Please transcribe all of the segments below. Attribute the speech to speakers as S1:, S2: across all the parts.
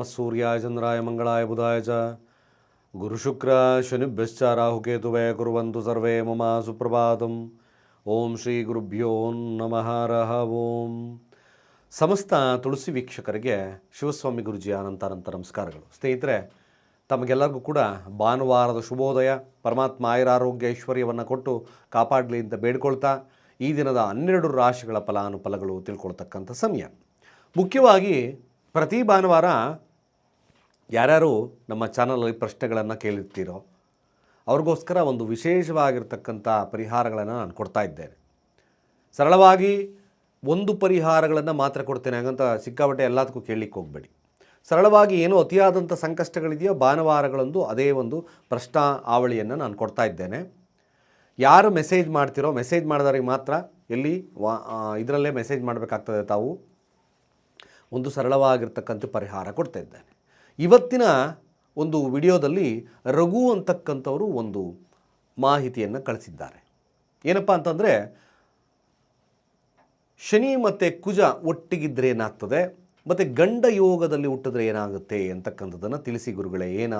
S1: ನಮಃ ಸೂರ್ಯಾಯ ಚಂದ್ರಾಯ ಮಂಗಳಾಯ ಬುಧಾಯ ಚ ಗುರುಶುಕ್ರ ಶನಿಭ್ಯಶ್ಚ ರಾಹುಕೇತುವೇ ಕುರುವಂತು ಸರ್ವೇ ಮಮ ಸುಪ್ರಭಾತಂ ಓಂ ಶ್ರೀ ಗುರುಭ್ಯೋ ನಮಃ ರಹ ಓಂ ಸಮಸ್ತ ತುಳಸಿ ವೀಕ್ಷಕರಿಗೆ ಶಿವಸ್ವಾಮಿ ಗುರುಜಿ ಅನಂತ ಅನಂತ ನಮಸ್ಕಾರಗಳು. ಸ್ನೇಹಿತರೆ, ತಮಗೆಲ್ಲರಿಗೂ ಕೂಡ ಭಾನುವಾರದ ಶುಭೋದಯ. ಪರಮಾತ್ಮ ಆಯುರಾರೋಗ್ಯ ಐಶ್ವರ್ಯವನ್ನು ಕೊಟ್ಟು ಕಾಪಾಡಲಿ ಅಂತ ಬೇಡ್ಕೊಳ್ತಾ ಈ ದಿನದ ಹನ್ನೆರಡು ರಾಶಿಗಳ ಫಲಾನುಫಲಗಳು ತಿಳ್ಕೊಳ್ತಕ್ಕಂಥ ಸಮಯ. ಮುಖ್ಯವಾಗಿ ಪ್ರತಿ ಭಾನುವಾರ ಯಾರ್ಯಾರು ನಮ್ಮ ಚಾನಲಲ್ಲಿ ಪ್ರಶ್ನೆಗಳನ್ನು ಕೇಳಿರ್ತೀರೋ ಅವ್ರಿಗೋಸ್ಕರ ಒಂದು ವಿಶೇಷವಾಗಿರ್ತಕ್ಕಂಥ ಪರಿಹಾರಗಳನ್ನು ನಾನು ಕೊಡ್ತಾ ಇದ್ದೇನೆ. ಸರಳವಾಗಿ ಒಂದು ಪರಿಹಾರಗಳನ್ನು ಮಾತ್ರ ಕೊಡ್ತೇನೆ. ಹಾಗಂತ ಸಿಕ್ಕಾಪಟ್ಟೆ ಎಲ್ಲದಕ್ಕೂ ಕೇಳಲಿಕ್ಕೆ ಹೋಗಬೇಡಿ. ಸರಳವಾಗಿ ಏನು ಅತಿಯಾದಂಥ ಸಂಕಷ್ಟಗಳಿದೆಯೋ ಭಾನುವಾರಗಳಂದು ಅದೇ ಒಂದು ಪ್ರಶ್ನಾ ಆವಳಿಯನ್ನು ನಾನು ಕೊಡ್ತಾ ಇದ್ದೇನೆ. ಯಾರು ಮೆಸೇಜ್ ಮಾಡ್ತಿರೋ, ಮೆಸೇಜ್ ಮಾಡಿದವ್ರಿಗೆ ಮಾತ್ರ ಎಲ್ಲಿ ವಾ ಇದರಲ್ಲೇ ಮೆಸೇಜ್ ಮಾಡಬೇಕಾಗ್ತದೆ ತಾವು. ಒಂದು ಸರಳವಾಗಿರ್ತಕ್ಕಂಥ ಪರಿಹಾರ ಕೊಡ್ತಾ ಇದ್ದೇನೆ. ಇವತ್ತಿನ ಒಂದು ವಿಡಿಯೋದಲ್ಲಿ ರಘು ಅಂತಕ್ಕಂಥವರು ಒಂದು ಮಾಹಿತಿಯನ್ನು ಕಳಿಸಿದ್ದಾರೆ. ಏನಪ್ಪ ಅಂತಂದರೆ, ಶನಿ ಮತ್ತು ಕುಜ ಒಟ್ಟಿಗಿದ್ರೆ ಏನಾಗ್ತದೆ? ಮತ್ತು ಗಂಡ ಯೋಗದಲ್ಲಿ ಹುಟ್ಟಿದ್ರೆ ಏನಾಗುತ್ತೆ ಅಂತಕ್ಕಂಥದ್ದನ್ನು ತಿಳಿಸಿ ಗುರುಗಳೇ, ಏನ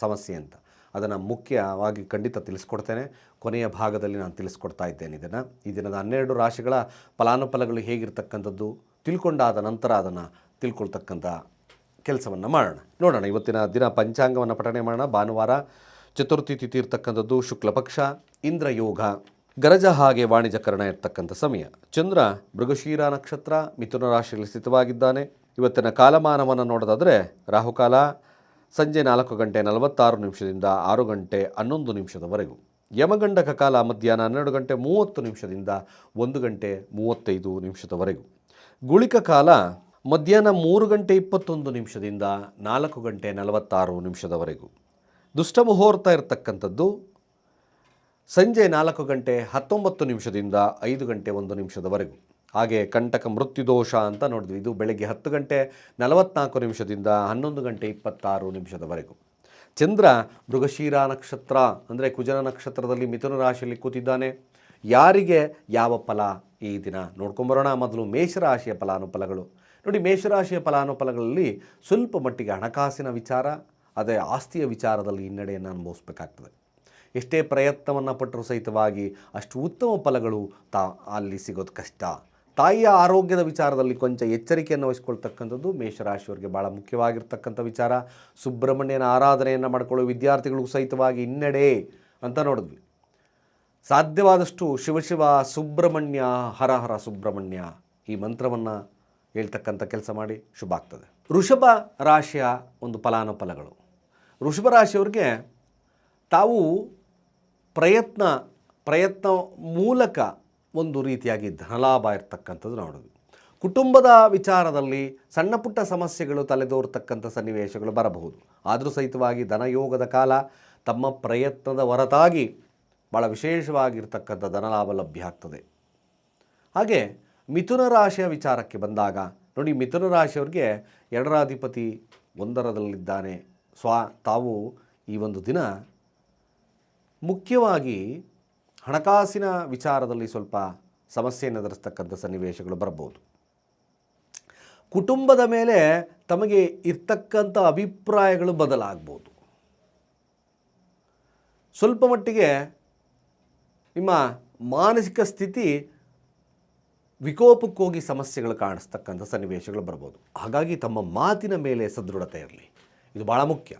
S1: ಸಮಸ್ಯೆ ಅಂತ. ಅದನ್ನು ಮುಖ್ಯವಾಗಿ ಖಂಡಿತ ತಿಳಿಸ್ಕೊಡ್ತೇನೆ. ಕೊನೆಯ ಭಾಗದಲ್ಲಿ ನಾನು ತಿಳಿಸ್ಕೊಡ್ತಾ ಇದ್ದೇನೆ ಇದನ್ನು. ಈ ದಿನದ ಹನ್ನೆರಡು ರಾಶಿಗಳ ಫಲಾನುಫಲಗಳು ಹೇಗಿರ್ತಕ್ಕಂಥದ್ದು ತಿಳ್ಕೊಂಡಾದ ನಂತರ ಅದನ್ನು ತಿಳ್ಕೊಳ್ತಕ್ಕಂಥ ಕೆಲಸವನ್ನು ಮಾಡೋಣ. ನೋಡೋಣ, ಇವತ್ತಿನ ದಿನ ಪಂಚಾಂಗವನ್ನು ಪಠಣೆ ಮಾಡೋಣ. ಭಾನುವಾರ ಚತುರ್ಥಿ ತಿಥಿ ಇರ್ತಕ್ಕಂಥದ್ದು ಶುಕ್ಲಪಕ್ಷ ಇಂದ್ರಯೋಗ ಇಂದ್ರ ಯೋಗ ಗರಜ ಹಾಗೆ ವಾಣಿಜ್ಯಕರಣ ಇರ್ತಕ್ಕಂಥ ಸಮಯ. ಚಂದ್ರ ಮೃಗಶೀರ ನಕ್ಷತ್ರ ಮಿಥುನ ರಾಶಿಯಲ್ಲಿ ಸ್ಥಿತವಾಗಿದ್ದಾನೆ. ಇವತ್ತಿನ ಕಾಲಮಾನವನ್ನು ನೋಡೋದಾದರೆ ರಾಹುಕಾಲ ಸಂಜೆ ನಾಲ್ಕು ಗಂಟೆ ನಲವತ್ತಾರು ನಿಮಿಷದಿಂದ ಆರು ಗಂಟೆ ಹನ್ನೊಂದು ನಿಮಿಷದವರೆಗೂ. ಯಮಗಂಡಕ ಕಾಲ ಮಧ್ಯಾಹ್ನ ಹನ್ನೆರಡು ಗಂಟೆ ಮೂವತ್ತು ನಿಮಿಷದಿಂದ ಒಂದು ಗಂಟೆ ಮೂವತ್ತೈದು ನಿಮಿಷದವರೆಗೂ. ಗುಳಿಕ ಕಾಲ ಮಧ್ಯಾಹ್ನ ಮೂರು ಗಂಟೆ ಇಪ್ಪತ್ತೊಂದು ನಿಮಿಷದಿಂದ ನಾಲ್ಕು ಗಂಟೆ ನಲವತ್ತಾರು ನಿಮಿಷದವರೆಗೂ. ದುಷ್ಟ ಮುಹೂರ್ತ ಇರತಕ್ಕಂಥದ್ದು ಸಂಜೆ ನಾಲ್ಕು ಗಂಟೆ ಹತ್ತೊಂಬತ್ತು ನಿಮಿಷದಿಂದ ಐದು ಗಂಟೆ ಒಂದು ನಿಮಿಷದವರೆಗೂ. ಹಾಗೆ ಕಂಟಕ ಮೃತ್ಯುದೋಷ ಅಂತ ನೋಡಿದ್ವಿ. ಇದು ಬೆಳಗ್ಗೆ ಹತ್ತು ಗಂಟೆ ನಲವತ್ನಾಲ್ಕು ನಿಮಿಷದಿಂದ ಹನ್ನೊಂದು ಗಂಟೆ ಇಪ್ಪತ್ತಾರು ನಿಮಿಷದವರೆಗೂ. ಚಂದ್ರ ಮೃಗಶೀರ ನಕ್ಷತ್ರ, ಅಂದರೆ ಕುಜನ ನಕ್ಷತ್ರದಲ್ಲಿ ಮಿಥುನ ರಾಶಿಯಲ್ಲಿ ಕೂತಿದ್ದಾನೆ. ಯಾರಿಗೆ ಯಾವ ಫಲ ಈ ದಿನ? ನೋಡ್ಕೊಂಬರೋಣ ಮೊದಲು ಮೇಷರಾಶಿಯ ಫಲಾನುಫಲಗಳು. ನೋಡಿ, ಮೇಷರಾಶಿಯ ಫಲಾನುಫಲಗಳಲ್ಲಿ ಸ್ವಲ್ಪ ಮಟ್ಟಿಗೆ ಹಣಕಾಸಿನ ವಿಚಾರ, ಅದೇ ಆಸ್ತಿಯ ವಿಚಾರದಲ್ಲಿ ಹಿನ್ನಡೆಯನ್ನು ಅನುಭವಿಸ್ಬೇಕಾಗ್ತದೆ. ಎಷ್ಟೇ ಪ್ರಯತ್ನವನ್ನು ಪಟ್ಟರೂ ಸಹಿತವಾಗಿ ಅಷ್ಟು ಉತ್ತಮ ಫಲಗಳು ತಾ ಅಲ್ಲಿ ಸಿಗೋದು ಕಷ್ಟ. ತಾಯಿಯ ಆರೋಗ್ಯದ ವಿಚಾರದಲ್ಲಿ ಕೊಂಚ ಎಚ್ಚರಿಕೆಯನ್ನು ವಹಿಸ್ಕೊಳ್ತಕ್ಕಂಥದ್ದು ಮೇಷರಾಶಿಯವರಿಗೆ ಭಾಳ ಮುಖ್ಯವಾಗಿರ್ತಕ್ಕಂಥ ವಿಚಾರ. ಸುಬ್ರಹ್ಮಣ್ಯನ ಆರಾಧನೆಯನ್ನು ಮಾಡಿಕೊಳ್ಳುವ ವಿದ್ಯಾರ್ಥಿಗಳಿಗೂ ಸಹಿತವಾಗಿ ಹಿನ್ನಡೆ ಅಂತ ನೋಡಿದ್ವಿ. ಸಾಧ್ಯವಾದಷ್ಟು ಶಿವಶಿವ ಸುಬ್ರಹ್ಮಣ್ಯ, ಹರ ಹರ ಸುಬ್ರಹ್ಮಣ್ಯ ಈ ಮಂತ್ರವನ್ನು ಹೇಳ್ತಕ್ಕಂಥ ಕೆಲಸ ಮಾಡಿ ಶುಭ ಆಗ್ತದೆ. ವೃಷಭ ರಾಶಿಯ ಒಂದು ಫಲಾನುಫಲಗಳು. ವೃಷಭ ರಾಶಿಯವ್ರಿಗೆ ತಾವು ಪ್ರಯತ್ನ ಪ್ರಯತ್ನ ಮೂಲಕ ಒಂದು ರೀತಿಯಾಗಿ ಧನಲಾಭ ಇರ್ತಕ್ಕಂಥದ್ದು ನೋಡೋದು. ಕುಟುಂಬದ ವಿಚಾರದಲ್ಲಿ ಸಣ್ಣ ಪುಟ್ಟ ಸಮಸ್ಯೆಗಳು ತಲೆದೋರ್ತಕ್ಕಂಥ ಸನ್ನಿವೇಶಗಳು ಬರಬಹುದು. ಆದರೂ ಸಹಿತವಾಗಿ ಧನಯೋಗದ ಕಾಲ ತಮ್ಮ ಪ್ರಯತ್ನದ ಹೊರತಾಗಿ ಭಾಳ ವಿಶೇಷವಾಗಿರ್ತಕ್ಕಂಥ ಧನಲಾಭ ಲಭ್ಯ ಆಗ್ತದೆ. ಹಾಗೆ ಮಿಥುನ ರಾಶಿಯ ವಿಚಾರಕ್ಕೆ ಬಂದಾಗ, ನೋಡಿ ಮಿಥುನ ರಾಶಿಯವ್ರಿಗೆ ಎರಡರಾಧಿಪತಿ ಒಂದರದಲ್ಲಿದ್ದಾನೆ. ಸ್ವ, ತಾವು ಈ ಒಂದು ದಿನ ಮುಖ್ಯವಾಗಿ ಹಣಕಾಸಿನ ವಿಚಾರದಲ್ಲಿ ಸ್ವಲ್ಪ ಸಮಸ್ಯೆಯನ್ನು ಎದುರಿಸ್ತಕ್ಕಂಥ ಸನ್ನಿವೇಶಗಳು ಬರ್ಬೋದು ಕುಟುಂಬದ ಮೇಲೆ ತಮಗೆ ಇರ್ತಕ್ಕಂಥ ಅಭಿಪ್ರಾಯಗಳು ಬದಲಾಗ್ಬೋದು. ಸ್ವಲ್ಪ ಮಟ್ಟಿಗೆ ನಿಮ್ಮ ಮಾನಸಿಕ ಸ್ಥಿತಿ ವಿಕೋಪಕ್ಕೋಗಿ ಸಮಸ್ಯೆಗಳು ಕಾಣಿಸ್ತಕ್ಕಂಥ ಸನ್ನಿವೇಶಗಳು ಬರ್ಬೋದು. ಹಾಗಾಗಿ ತಮ್ಮ ಮಾತಿನ ಮೇಲೆ ಸದೃಢತೆ ಇರಲಿ. ಇದು ಭಾಳ ಮುಖ್ಯ.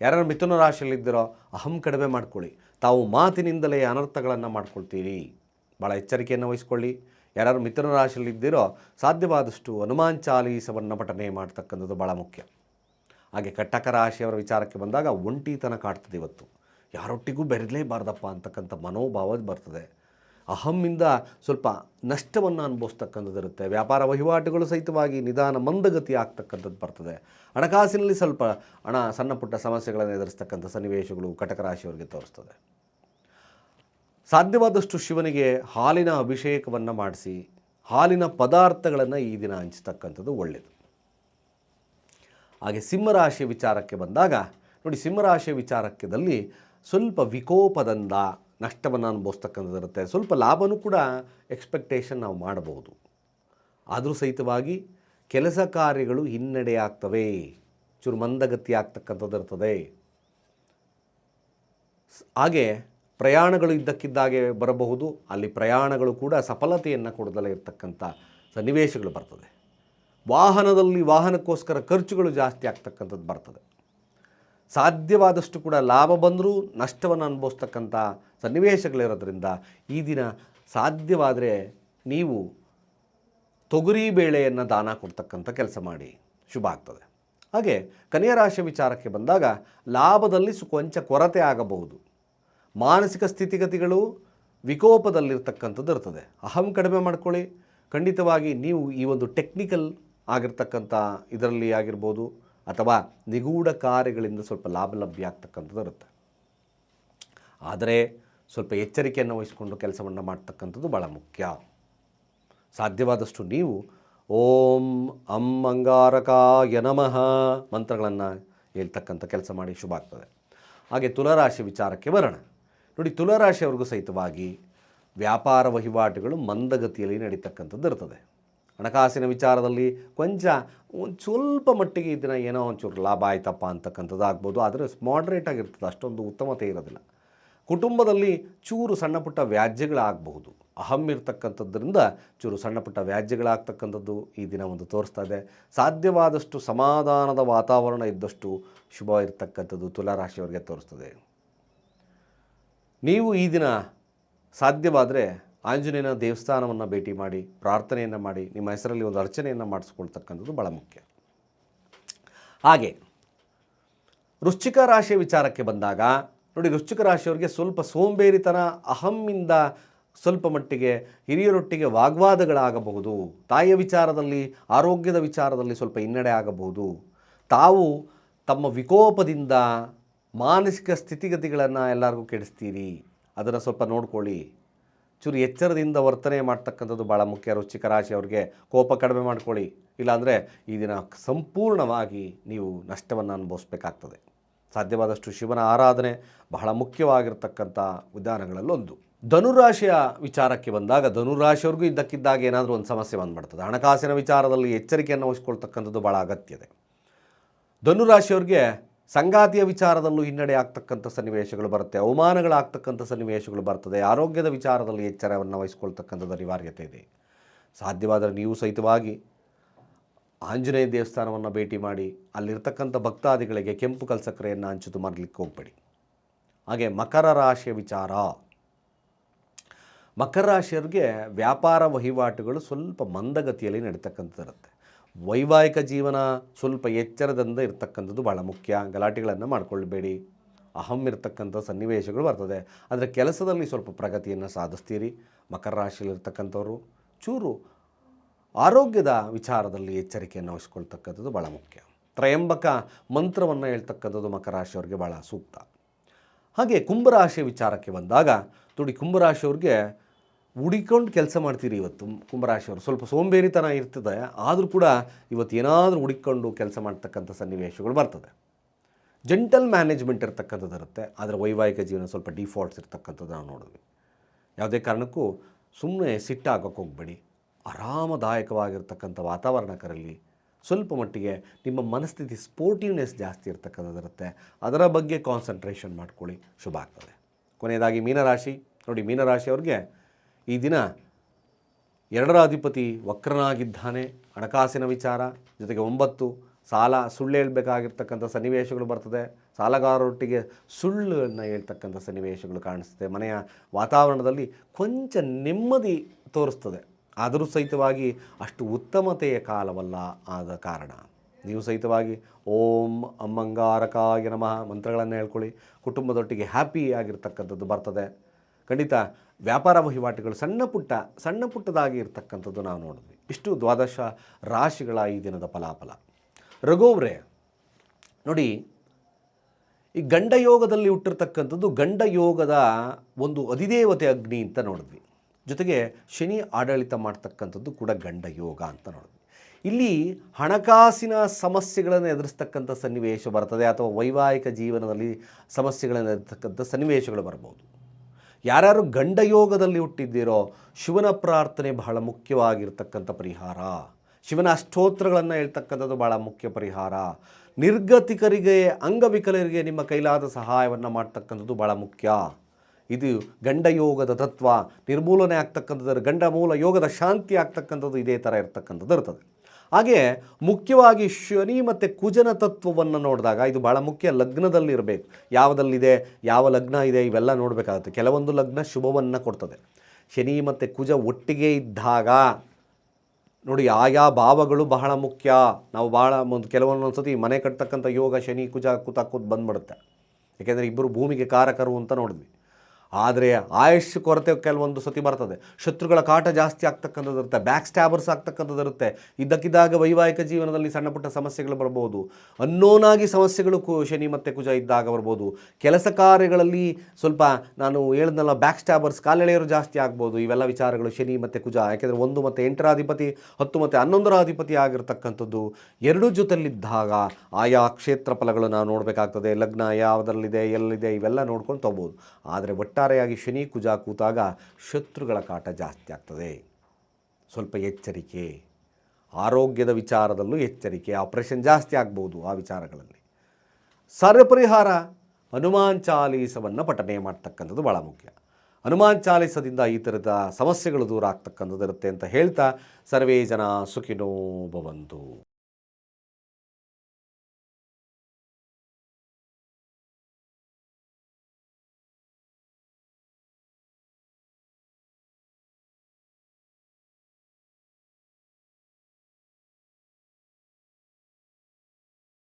S1: ಯಾರು ಮಿಥುನ ರಾಶಿಯಲ್ಲಿದ್ದೀರೋ ಅಹಂ ಕಡಿಮೆ ಮಾಡ್ಕೊಳ್ಳಿ. ತಾವು ಮಾತಿನಿಂದಲೇ ಅನರ್ಥಗಳನ್ನು ಮಾಡ್ಕೊಳ್ತೀರಿ. ಭಾಳ ಎಚ್ಚರಿಕೆಯನ್ನು ವಹಿಸ್ಕೊಳ್ಳಿ. ಯಾರು ಮಿಥುನ ರಾಶಿಯಲ್ಲಿದ್ದೀರೋ ಸಾಧ್ಯವಾದಷ್ಟು ಹನುಮಾನ್ ಚಾಲೀಸವನ್ನು ಪಠನೆ ಮಾಡ್ತಕ್ಕಂಥದ್ದು ಭಾಳ ಮುಖ್ಯ. ಹಾಗೆ ಕಟ್ಟಕ ರಾಶಿಯವರ ವಿಚಾರಕ್ಕೆ ಬಂದಾಗ ಒಂಟಿತನ ಕಾಡ್ತದೆ ಇವತ್ತು. ಯಾರೊಟ್ಟಿಗೂ ಬೆರಲೇಬಾರ್ದಪ್ಪ ಅಂತಕ್ಕಂಥ ಮನೋಭಾವ ಬರ್ತದೆ. ಅಹಮ್ಮಿಂದ ಸ್ವಲ್ಪ ನಷ್ಟವನ್ನು ಅನುಭವಿಸ್ತಕ್ಕಂಥದ್ದು ಇರುತ್ತೆ. ವ್ಯಾಪಾರ ವಹಿವಾಟುಗಳು ಸಹಿತವಾಗಿ ನಿಧಾನ ಮಂದಗತಿ ಆಗ್ತಕ್ಕಂಥದ್ದು ಬರ್ತದೆ. ಹಣಕಾಸಿನಲ್ಲಿ ಸ್ವಲ್ಪ ಹಣ, ಸಣ್ಣ ಪುಟ್ಟ ಸಮಸ್ಯೆಗಳನ್ನು ಎದುರಿಸ್ತಕ್ಕಂಥ ಸನ್ನಿವೇಶಗಳು ಕಟಕ ರಾಶಿಯವರಿಗೆ ತೋರಿಸ್ತದೆ. ಸಾಧ್ಯವಾದಷ್ಟು ಶಿವನಿಗೆ ಹಾಲಿನ ಅಭಿಷೇಕವನ್ನು ಮಾಡಿಸಿ, ಹಾಲಿನ ಪದಾರ್ಥಗಳನ್ನು ಈ ದಿನ ಹಂಚ್ತಕ್ಕಂಥದ್ದು ಒಳ್ಳೆಯದು ಹಾಗೆ ಸಿಂಹರಾಶಿಯ ವಿಚಾರಕ್ಕೆ ಬಂದಾಗ, ನೋಡಿ ಸಿಂಹರಾಶಿಯ ವಿಚಾರಕ್ಕೆದಲ್ಲಿ ಸ್ವಲ್ಪ ವಿಕೋಪದಿಂದ ನಷ್ಟವನ್ನು ಅನುಭವಿಸ್ತಕ್ಕಂಥದ್ದಿರುತ್ತೆ. ಸ್ವಲ್ಪ ಲಾಭನೂ ಕೂಡ ಎಕ್ಸ್ಪೆಕ್ಟೇಷನ್ ನಾವು ಮಾಡಬಹುದು ಆದರೂ ಸಹಿತವಾಗಿ ಕೆಲಸ ಕಾರ್ಯಗಳು ಹಿನ್ನಡೆಯಾಗ್ತವೆ ಚೂರು ಮಂದಗತಿ ಆಗ್ತಕ್ಕಂಥದ್ದು ಇರ್ತದೆ. ಸ್- ಹಾಗೆ ಪ್ರಯಾಣಗಳು ಇದ್ದಕ್ಕಿದ್ದಾಗೆ ಬರಬಹುದು. ಅಲ್ಲಿ ಪ್ರಯಾಣಗಳು ಕೂಡ ಸಫಲತೆಯನ್ನು ಕೊಡದಲೇ ಇರತಕ್ಕಂಥ ಸನ್ನಿವೇಶಗಳು ಬರ್ತದೆ. ವಾಹನದಲ್ಲಿ ವಾಹನಕ್ಕೋಸ್ಕರ ಖರ್ಚುಗಳು ಜಾಸ್ತಿ ಆಗ್ತಕ್ಕಂಥದ್ದು ಬರ್ತದೆ. ಸಾಧ್ಯವಾದಷ್ಟು ಕೂಡ ಲಾಭ ಬಂದರೂ ನಷ್ಟವನ್ನು ಅನುಭವಿಸ್ತಕ್ಕಂಥ ಸನ್ನಿವೇಶಗಳಿರೋದ್ರಿಂದ ಈ ದಿನ ಸಾಧ್ಯವಾದರೆ ನೀವು ತೊಗರಿ ಬೇಳೆಯನ್ನು ದಾನ ಕೊಡ್ತಕ್ಕಂಥ ಕೆಲಸ ಮಾಡಿ. ಶುಭ ಆಗ್ತದೆ. ಹಾಗೆ ಕನ್ಯಾ ರಾಶಿ ವಿಚಾರಕ್ಕೆ ಬಂದಾಗ ಲಾಭದಲ್ಲಿ ಸು ಕೊಂಚ ಕೊರತೆ ಆಗಬಹುದು. ಮಾನಸಿಕ ಸ್ಥಿತಿಗತಿಗಳು ವಿಕೋಪದಲ್ಲಿರ್ತಕ್ಕಂಥದ್ದು ಇರ್ತದೆ. ಅಹಂ ಕಡಿಮೆ ಮಾಡ್ಕೊಳ್ಳಿ. ಖಂಡಿತವಾಗಿ ನೀವು ಈ ಒಂದು ಟೆಕ್ನಿಕಲ್ ಆಗಿರ್ತಕ್ಕಂಥ ಇದರಲ್ಲಿ ಆಗಿರ್ಬೋದು. ಅಥವಾ ನಿಗೂಢ ಕಾರ್ಯಗಳಿಂದ ಸ್ವಲ್ಪ ಲಾಭ ಲಭ್ಯ ಆಗ್ತಕ್ಕಂಥದ್ದು ಇರುತ್ತೆ. ಆದರೆ ಸ್ವಲ್ಪ ಎಚ್ಚರಿಕೆಯನ್ನು ವಹಿಸಿಕೊಂಡು ಕೆಲಸವನ್ನು ಮಾಡ್ತಕ್ಕಂಥದ್ದು ಭಾಳ ಮುಖ್ಯ. ಸಾಧ್ಯವಾದಷ್ಟು ನೀವು ಓಂ ಅಂ ಅಂಗಾರಕಾಯ ನಮಃ ಮಂತ್ರಗಳನ್ನು ಹೇಳ್ತಕ್ಕಂಥ ಕೆಲಸ ಮಾಡಿ ಶುಭ ಆಗ್ತದೆ. ಹಾಗೆ ತುಲರಾಶಿ ವಿಚಾರಕ್ಕೆ ಬರೋಣ. ನೋಡಿ, ತುಲಾರಾಶಿಯವ್ರಿಗೂ ಸಹಿತವಾಗಿ ವ್ಯಾಪಾರ ವಹಿವಾಟುಗಳು ಮಂದಗತಿಯಲ್ಲಿ ನಡೀತಕ್ಕಂಥದ್ದು ಇರ್ತದೆ. ಹಣಕಾಸಿನ ವಿಚಾರದಲ್ಲಿ ಕೊಂಚ ಒಂದು ಸ್ವಲ್ಪ ಮಟ್ಟಿಗೆ ಇದನ್ನ ಏನೋ ಒಂಚೂರು ಲಾಭ ಆಯ್ತಪ್ಪ ಅಂತಕ್ಕಂಥದ್ದು ಆಗ್ಬೋದು. ಆದರೆ ಮಾಡ್ರೇಟ್ ಆಗಿರ್ತದೆ. ಅಷ್ಟೊಂದು ಉತ್ತಮತೆ ಇರೋದಿಲ್ಲ. ಕುಟುಂಬದಲ್ಲಿ ಚೂರು ಸಣ್ಣ ಪುಟ್ಟ ವ್ಯಾಜ್ಯಗಳಾಗಬಹುದು. ಅಹಂ ಇರ್ತಕ್ಕಂಥದ್ದರಿಂದ ಚೂರು ಸಣ್ಣ ಪುಟ್ಟ ವ್ಯಾಜ್ಯಗಳಾಗ್ತಕ್ಕಂಥದ್ದು ಈ ದಿನ ಒಂದು ತೋರಿಸ್ತಾ ಇದೆ. ಸಾಧ್ಯವಾದಷ್ಟು ಸಮಾಧಾನದ ವಾತಾವರಣ ಇದ್ದಷ್ಟು ಶುಭ ಇರತಕ್ಕಂಥದ್ದು ತುಲಾರಾಶಿಯವರಿಗೆ ತೋರಿಸ್ತದೆ. ನೀವು ಈ ದಿನ ಸಾಧ್ಯವಾದರೆ ಆಂಜನೇಯನ ದೇವಸ್ಥಾನವನ್ನು ಭೇಟಿ ಮಾಡಿ, ಪ್ರಾರ್ಥನೆಯನ್ನು ಮಾಡಿ, ನಿಮ್ಮ ಹೆಸರಲ್ಲಿ ಒಂದು ಅರ್ಚನೆಯನ್ನು ಮಾಡಿಸ್ಕೊಳ್ತಕ್ಕಂಥದ್ದು ಭಾಳ ಮುಖ್ಯ. ಹಾಗೆ, ವೃಶ್ಚಿಕ ರಾಶಿಯ ವಿಚಾರಕ್ಕೆ ಬಂದಾಗ, ನೋಡಿ ವೃಶ್ಚಿಕ ರಾಶಿಯವರಿಗೆ ಸ್ವಲ್ಪ ಸೋಂಬೇರಿತನ, ಅಹಮ್ಮಿಂದ ಸ್ವಲ್ಪ ಮಟ್ಟಿಗೆ ಹಿರಿಯರೊಟ್ಟಿಗೆ ವಾಗ್ವಾದಗಳಾಗಬಹುದು, ತಾಯಿಯ ವಿಚಾರದಲ್ಲಿ, ಆರೋಗ್ಯದ ವಿಚಾರದಲ್ಲಿ ಸ್ವಲ್ಪ ಹಿನ್ನಡೆ ಆಗಬಹುದು. ತಾವು ತಮ್ಮ ವಿಕೋಪದಿಂದ ಮಾನಸಿಕ ಸ್ಥಿತಿಗತಿಗಳನ್ನು ಎಲ್ಲರಿಗೂ ಕೆಡಿಸ್ತೀರಿ. ಅದನ್ನು ಸ್ವಲ್ಪ ನೋಡ್ಕೊಳ್ಳಿ. ಚೂರು ಎಚ್ಚರದಿಂದ ವರ್ತನೆ ಮಾಡ್ತಕ್ಕಂಥದ್ದು ಭಾಳ ಮುಖ್ಯ. ರುಚಿಕರಾಶಿ ಅವ್ರಿಗೆ ಕೋಪ ಕಡಿಮೆ ಮಾಡ್ಕೊಳ್ಳಿ. ಇಲ್ಲಾಂದರೆ ಈ ದಿನ ಸಂಪೂರ್ಣವಾಗಿ ನೀವು ನಷ್ಟವನ್ನು ಅನುಭವಿಸ್ಬೇಕಾಗ್ತದೆ. ಸಾಧ್ಯವಾದಷ್ಟು ಶಿವನ ಆರಾಧನೆ ಬಹಳ ಮುಖ್ಯವಾಗಿರ್ತಕ್ಕಂಥ ವಿಧಾನಗಳಲ್ಲೊಂದು. ಧನುರಾಶಿಯ ವಿಚಾರಕ್ಕೆ ಬಂದಾಗ ಧನುರಾಶಿಯವ್ರಿಗೂ ಇದ್ದಕ್ಕಿದ್ದಾಗ ಏನಾದರೂ ಒಂದು ಸಮಸ್ಯೆ ಬಂದ್ಬಿಡ್ತದೆ. ಹಣಕಾಸಿನ ವಿಚಾರದಲ್ಲಿ ಎಚ್ಚರಿಕೆಯನ್ನು ವಹಿಸ್ಕೊಳ್ತಕ್ಕಂಥದ್ದು ಭಾಳ ಅಗತ್ಯ ಇದೆ ಧನುರಾಶಿಯವ್ರಿಗೆ ಸಂಗಾತಿಯ ವಿಚಾರದಲ್ಲೂ ಹಿನ್ನಡೆ ಆಗ್ತಕ್ಕಂಥ ಸನ್ನಿವೇಶಗಳು ಬರುತ್ತೆ. ಅವಮಾನಗಳಾಗ್ತಕ್ಕಂಥ ಸನ್ನಿವೇಶಗಳು ಬರ್ತದೆ. ಆರೋಗ್ಯದ ವಿಚಾರದಲ್ಲಿ ಎಚ್ಚರವನ್ನು ವಹಿಸ್ಕೊಳ್ತಕ್ಕಂಥದ್ದು ಅನಿವಾರ್ಯತೆ ಇದೆ. ಸಾಧ್ಯವಾದರೆ ನೀವು ಸಹಿತವಾಗಿ ಆಂಜನೇಯ ದೇವಸ್ಥಾನವನ್ನು ಭೇಟಿ ಮಾಡಿ, ಅಲ್ಲಿರ್ತಕ್ಕಂಥ ಭಕ್ತಾದಿಗಳಿಗೆ ಕೆಂಪು ಕಲ್ಸಕ್ಕರೆಯನ್ನು ಹಂಚಿತು ಮಾಡಲಿಕ್ಕೆ ಹೋಗಬೇಡಿ. ಹಾಗೆ ಮಕರ ರಾಶಿಯ ವಿಚಾರ. ಮಕರ ರಾಶಿಯರಿಗೆ ವ್ಯಾಪಾರ ವಹಿವಾಟುಗಳು ಸ್ವಲ್ಪ ಮಂದಗತಿಯಲ್ಲಿ ನಡೀತಕ್ಕಂಥದ್ದಿರುತ್ತೆ. ವೈವಾಹಿಕ ಜೀವನ ಸ್ವಲ್ಪ ಎಚ್ಚರದಿಂದ ಇರ್ತಕ್ಕಂಥದ್ದು ಭಾಳ ಮುಖ್ಯ. ಗಲಾಟೆಗಳನ್ನು ಮಾಡಿಕೊಳ್ಬೇಡಿ. ಅಹಂ ಇರ್ತಕ್ಕಂಥ ಸನ್ನಿವೇಶಗಳು ಬರ್ತದೆ. ಆದರೆ ಕೆಲಸದಲ್ಲಿ ಸ್ವಲ್ಪ ಪ್ರಗತಿಯನ್ನು ಸಾಧಿಸ್ತೀರಿ. ಮಕರ ರಾಶಿಯಲ್ಲಿರ್ತಕ್ಕಂಥವ್ರು, ಚೂರು ಆರೋಗ್ಯದ ವಿಚಾರದಲ್ಲಿ ಎಚ್ಚರಿಕೆಯನ್ನು ವಹಿಸ್ಕೊಳ್ತಕ್ಕಂಥದ್ದು ಭಾಳ ಮುಖ್ಯ. ತ್ರಯಂಬಕ ಮಂತ್ರವನ್ನು ಹೇಳ್ತಕ್ಕಂಥದ್ದು ಮಕರ ರಾಶಿಯವ್ರಿಗೆ ಭಾಳ ಸೂಕ್ತ. ಹಾಗೆ ಕುಂಭರಾಶಿಯ ವಿಚಾರಕ್ಕೆ ಬಂದಾಗ ತುಡಿ ಕುಂಭರಾಶಿಯವ್ರಿಗೆ ಹುಡಿಕೊಂಡು ಕೆಲಸ ಮಾಡ್ತೀರಿ ಇವತ್ತು ಕುಂಭರಾಶಿಯವರು. ಸ್ವಲ್ಪ ಸೋಂಬೇರಿತನ ಇರ್ತದೆ, ಆದರೂ ಕೂಡ ಇವತ್ತು ಏನಾದರೂ ಹುಡಿಕೊಂಡು ಕೆಲಸ ಮಾಡ್ತಕ್ಕಂಥ ಸನ್ನಿವೇಶಗಳು ಬರ್ತದೆ. ಜೆಂಟಲ್ ಮ್ಯಾನೇಜ್ಮೆಂಟ್ ಇರ್ತಕ್ಕಂಥದ್ದು ಇರುತ್ತೆ. ಆದರೆ ವೈವಾಹಿಕ ಜೀವನ ಸ್ವಲ್ಪ ಡಿಫಾಲ್ಟ್ಸ್ ಇರ್ತಕ್ಕಂಥದ್ದು ನಾವು ನೋಡಿದ್ವಿ. ಯಾವುದೇ ಕಾರಣಕ್ಕೂ ಸುಮ್ಮನೆ ಸಿಟ್ಟಾಗೋಕ್ಕೆ ಹೋಗಬೇಡಿ. ಆರಾಮದಾಯಕವಾಗಿರ್ತಕ್ಕಂಥ ವಾತಾವರಣಕರಲ್ಲಿ ಸ್ವಲ್ಪ ಮಟ್ಟಿಗೆ ನಿಮ್ಮ ಮನಸ್ಥಿತಿ ಸ್ಪೋರ್ಟಿವ್ನೆಸ್ ಜಾಸ್ತಿ ಇರ್ತಕ್ಕಂಥದ್ದಿರುತ್ತೆ ಅದರ ಬಗ್ಗೆ ಕಾನ್ಸಂಟ್ರೇಷನ್ ಮಾಡ್ಕೊಳ್ಳಿ. ಶುಭ ಆಗ್ತದೆ. ಕೊನೆಯದಾಗಿ ಮೀನರಾಶಿ. ನೋಡಿ, ಮೀನರಾಶಿಯವ್ರಿಗೆ ಈ ದಿನ ಎರಡರ ಅಧಿಪತಿ ವಕ್ರನಾಗಿದ್ದಾನೆ. ಹಣಕಾಸಿನ ವಿಚಾರ, ಜೊತೆಗೆ ಒಂಬತ್ತು ಸಾಲ, ಸುಳ್ಳು ಹೇಳಬೇಕಾಗಿರ್ತಕ್ಕಂಥ ಸನ್ನಿವೇಶಗಳು ಬರ್ತದೆ. ಸಾಲಗಾರರೊಟ್ಟಿಗೆ ಸುಳ್ಳನ್ನು ಹೇಳ್ತಕ್ಕಂಥ ಸನ್ನಿವೇಶಗಳು ಕಾಣಿಸ್ತದೆ. ಮನೆಯ ವಾತಾವರಣದಲ್ಲಿ ಕೊಂಚ ನೆಮ್ಮದಿ ತೋರಿಸ್ತದೆ. ಆದರೂ ಸಹಿತವಾಗಿ ಅಷ್ಟು ಉತ್ತಮತೆಯ ಕಾಲವಲ್ಲ ಆದ ಕಾರಣ. ನೀವು ಸಹಿತವಾಗಿ ಓಂ ಅಮ್ಮಂಗಾರಕಾಯ ನಮಃ ಮಂತ್ರಗಳನ್ನು ಹೇಳ್ಕೊಳ್ಳಿ. ಕುಟುಂಬದೊಟ್ಟಿಗೆ ಹ್ಯಾಪಿ ಆಗಿರ್ತಕ್ಕಂಥದ್ದು ಬರ್ತದೆ. ಖಂಡಿತ ವ್ಯಾಪಾರ ವಹಿವಾಟುಗಳು ಸಣ್ಣ ಪುಟ್ಟ, ಸಣ್ಣ ಪುಟ್ಟದಾಗಿ ಇರ್ತಕ್ಕಂಥದ್ದು ನಾವು ನೋಡಿದ್ವಿ. ಇಷ್ಟು ದ್ವಾದಶ ರಾಶಿಗಳ ಈ ದಿನದ ಫಲಾಫಲ. ರಘುವ್ರೆ ನೋಡಿ, ಈ ಗಂಡ ಯೋಗದಲ್ಲಿ ಹುಟ್ಟಿರ್ತಕ್ಕಂಥದ್ದು ಗಂಡ ಯೋಗದ ಒಂದು ಅಧಿದೇವತೆ ಅಗ್ನಿ ಅಂತ ನೋಡಿದ್ವಿ. ಜೊತೆಗೆ ಶನಿ ಆಡಳಿತ ಮಾಡ್ತಕ್ಕಂಥದ್ದು ಕೂಡ ಗಂಡ ಯೋಗ ಅಂತ ನೋಡಿದ್ವಿ. ಇಲ್ಲಿ ಹಣಕಾಸಿನ ಸಮಸ್ಯೆಗಳನ್ನು ಎದುರಿಸ್ತಕ್ಕಂಥ ಸನ್ನಿವೇಶ ಬರ್ತದೆ ಅಥವಾ ವೈವಾಹಿಕ ಜೀವನದಲ್ಲಿ ಸಮಸ್ಯೆಗಳನ್ನು ಎದುರಿಸ್ತಕ್ಕಂಥ ಸನ್ನಿವೇಶಗಳು ಬರ್ಬೋದು. ಯಾರ್ಯಾರು ಗಂಡ ಯೋಗದಲ್ಲಿ ಹುಟ್ಟಿದ್ದೀರೋ ಶಿವನ ಪ್ರಾರ್ಥನೆ ಬಹಳ ಮುಖ್ಯವಾಗಿರ್ತಕ್ಕಂಥ ಪರಿಹಾರ. ಶಿವನ ಅಷ್ಟೋತ್ರಗಳನ್ನು ಹೇಳ್ತಕ್ಕಂಥದ್ದು ಭಾಳ ಮುಖ್ಯ ಪರಿಹಾರ. ನಿರ್ಗತಿಕರಿಗೆ, ಅಂಗವಿಕಲರಿಗೆ ನಿಮ್ಮ ಕೈಲಾದ ಸಹಾಯವನ್ನು ಮಾಡ್ತಕ್ಕಂಥದ್ದು ಭಾಳ ಮುಖ್ಯ. ಇದು ಗಂಡ ಯೋಗದ ತತ್ವ, ನಿರ್ಮೂಲನೆ ಆಗ್ತಕ್ಕಂಥದ್ದು, ಗಂಡ ಮೂಲ ಯೋಗದ ಶಾಂತಿ ಆಗ್ತಕ್ಕಂಥದ್ದು ಇದೇ ಥರ ಇರ್ತಕ್ಕಂಥದ್ದು ಇರ್ತದೆ. ಹಾಗೆ ಮುಖ್ಯವಾಗಿ ಶನಿ ಮತ್ತು ಕುಜನ ತತ್ವವನ್ನು ನೋಡಿದಾಗ, ಇದು ಭಾಳ ಮುಖ್ಯ ಲಗ್ನದಲ್ಲಿ ಇರಬೇಕು ಯಾವುದಲ್ಲಿದೆ, ಯಾವ ಲಗ್ನ ಇದೆ, ಇವೆಲ್ಲ ನೋಡಬೇಕಾಗುತ್ತೆ. ಕೆಲವೊಂದು ಲಗ್ನ ಶುಭವನ್ನು ಕೊಡ್ತದೆ. ಶನಿ ಮತ್ತು ಕುಜ ಒಟ್ಟಿಗೆ ಇದ್ದಾಗ, ನೋಡಿ, ಆಯಾ ಭಾವಗಳು ಬಹಳ ಮುಖ್ಯ. ನಾವು ಭಾಳ ಒಂದು ಕೆಲವೊಂದೊಂದು ಸತಿ ಮನೆ ಕಟ್ತಕ್ಕಂಥ ಯೋಗ ಶನಿ ಕುಜ ಕೂತಾ ಕೂತ್ ಬಂದ್ಬಿಡುತ್ತೆ. ಯಾಕೆಂದರೆ ಇಬ್ಬರು ಭೂಮಿಗೆ ಕಾರಕರು ಅಂತ ನೋಡಿದ್ವಿ. ಆದರೆ ಆಯುಷ್ ಕೊರತೆ ಕೆಲವೊಂದು ಸತಿ ಬರ್ತದೆ. ಶತ್ರುಗಳ ಕಾಟ ಜಾಸ್ತಿ ಆಗ್ತಕ್ಕಂಥದ್ದು ಇರುತ್ತೆ. ಬ್ಯಾಕ್ ಸ್ಟ್ಯಾಬರ್ಸ್ ಆಗ್ತಕ್ಕಂಥದ್ದು ಇರುತ್ತೆ. ಇದ್ದಕ್ಕಿದ್ದಾಗ ವೈವಾಹಿಕ ಜೀವನದಲ್ಲಿ ಸಣ್ಣ ಪುಟ್ಟ ಸಮಸ್ಯೆಗಳು ಬರ್ಬೋದು. ಅನ್ನೋನಾಗಿ ಸಮಸ್ಯೆಗಳು ಕು ಶನಿ ಮತ್ತು ಕುಜ ಇದ್ದಾಗ ಬರ್ಬೋದು. ಕೆಲಸ ಕಾರ್ಯಗಳಲ್ಲಿ ಸ್ವಲ್ಪ ನಾನು ಹೇಳಿದ್ನಲ್ಲ ಬ್ಯಾಕ್ ಸ್ಟ್ಯಾಬರ್ಸ್ ಕಾಲೆಳೆಯರು ಜಾಸ್ತಿ ಆಗ್ಬೋದು. ಇವೆಲ್ಲ ವಿಚಾರಗಳು ಶನಿ ಮತ್ತು ಕುಜ. ಯಾಕೆಂದರೆ ಒಂದು ಮತ್ತು ಎಂಟರ ಅಧಿಪತಿ, ಹತ್ತು ಮತ್ತು ಹನ್ನೊಂದರ ಅಧಿಪತಿ ಆಗಿರ್ತಕ್ಕಂಥದ್ದು. ಎರಡೂ ಜೊತೆಲಿದ್ದಾಗ ಆಯಾ ಕ್ಷೇತ್ರ ಫಲಗಳು ನಾವು ನೋಡಬೇಕಾಗ್ತದೆ. ಲಗ್ನ ಯಾವುದರಲ್ಲಿದೆ, ಎಲ್ಲಿದೆ, ಇವೆಲ್ಲ ನೋಡ್ಕೊಂಡು ತೊಗೋಬೋದು. ಆದರೆ ಒಟ್ಟಾರೆಯಾಗಿ ಶನಿ ಕುಜ ಕೂತಾಗ ಶತ್ರುಗಳ ಕಾಟ ಜಾಸ್ತಿ ಆಗ್ತದೆ. ಸ್ವಲ್ಪ ಎಚ್ಚರಿಕೆ. ಆರೋಗ್ಯದ ವಿಚಾರದಲ್ಲೂ ಎಚ್ಚರಿಕೆ. ಆಪರೇಷನ್ ಜಾಸ್ತಿ ಆಗ್ಬೋದು ಆ ವಿಚಾರಗಳಲ್ಲಿ. ಸರ್ವಪರಿಹಾರ, ಹನುಮಾನ್ ಚಾಲೀಸವನ್ನು ಪಠನೆ ಮಾಡ್ತಕ್ಕಂಥದ್ದು ಭಾಳ ಮುಖ್ಯ. ಹನುಮಾನ್ ಚಾಲೀಸದಿಂದ ಈ ಥರದ ಸಮಸ್ಯೆಗಳು ದೂರ ಆಗ್ತಕ್ಕಂಥದ್ದು ಇರುತ್ತೆ ಅಂತ ಹೇಳ್ತಾ ಸರ್ವೇ ಜನ ಸುಖಿನೋ ಭವಂತು.